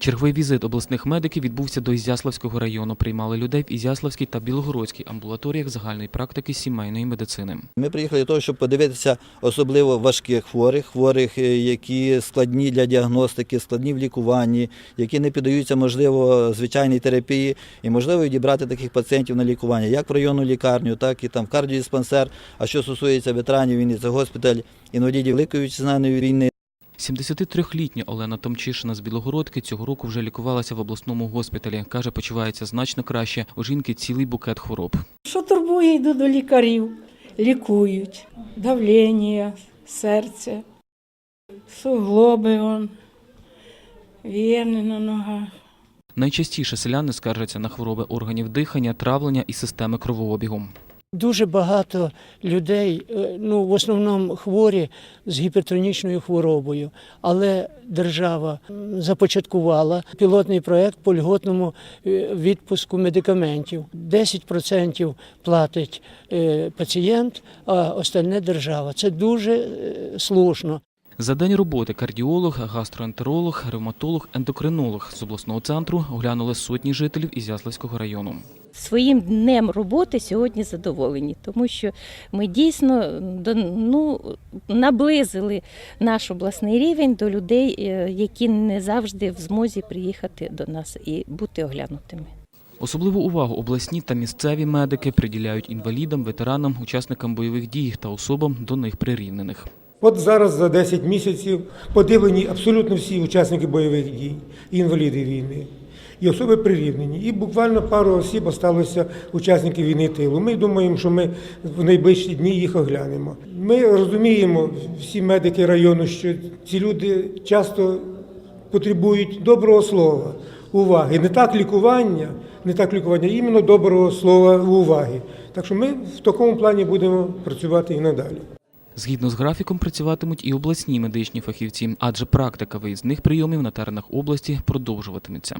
Черговий візит обласних медиків відбувся до Ізяславського району. Приймали людей в Ізяславській та Білогородській амбулаторіях загальної практики сімейної медицини. Ми приїхали для того, щоб подивитися особливо важких хворих, хворих, е, які складні для діагностики, складні в лікуванні, які не піддаються, можливо, звичайній терапії, і можливо відібрати таких пацієнтів на лікування, як в районну лікарню, так і там в кардіодиспансер. А що стосується ветеранів війни, це госпіталь інвалідів Великої вітчизняної війни. 73-літня Олена Томчишина з Білогородки цього року вже лікувалася в обласному госпіталі. Каже, почувається значно краще. У жінки цілий букет хвороб. Що турбує, йду до лікарів, лікують. Давлення, серце, суглоби, он, вени на ногах. Найчастіше селяни скаржаться на хвороби органів дихання, травлення і системи кровообігу. Дуже багато людей, е, ну в основному хворі з гіпертонічною хворобою, але держава започаткувала пілотний проект по льготному е, відпуску медикаментів. 10% платить е, пацієнт, а остальне держава. Це дуже слушно. За день роботи кардіолог, гастроентеролог, ревматолог, ендокринолог з обласного центру оглянули сотні жителів Ізяславського району. Своїм днем роботи сьогодні задоволені, тому що ми дійсно до- ну, наблизили наш обласний рівень до людей, е, які не завжди в змозі приїхати до нас і бути оглянутими. Особливу увагу обласні та місцеві медики приділяють інвалідам, ветеранам, учасникам бойових дій та особам до них прирівнених. От зараз за 10 місяців подивлені абсолютно всі учасники бойових дій, і інваліди війни, і особи прирівнені. І буквально пару осіб осталося учасників війни тилу. Ми думаємо, що ми в найближчі дні їх оглянемо. Ми розуміємо, всі медики району, що ці люди часто потребують доброго слова, уваги. Не так лікування, не так лікування, іменно доброго слова уваги. Так що ми в такому плані будемо працювати і надалі. Згідно з графіком працюватимуть і обласні медичні фахівці, адже практика виїзних прийомів на теренах області продовжуватиметься.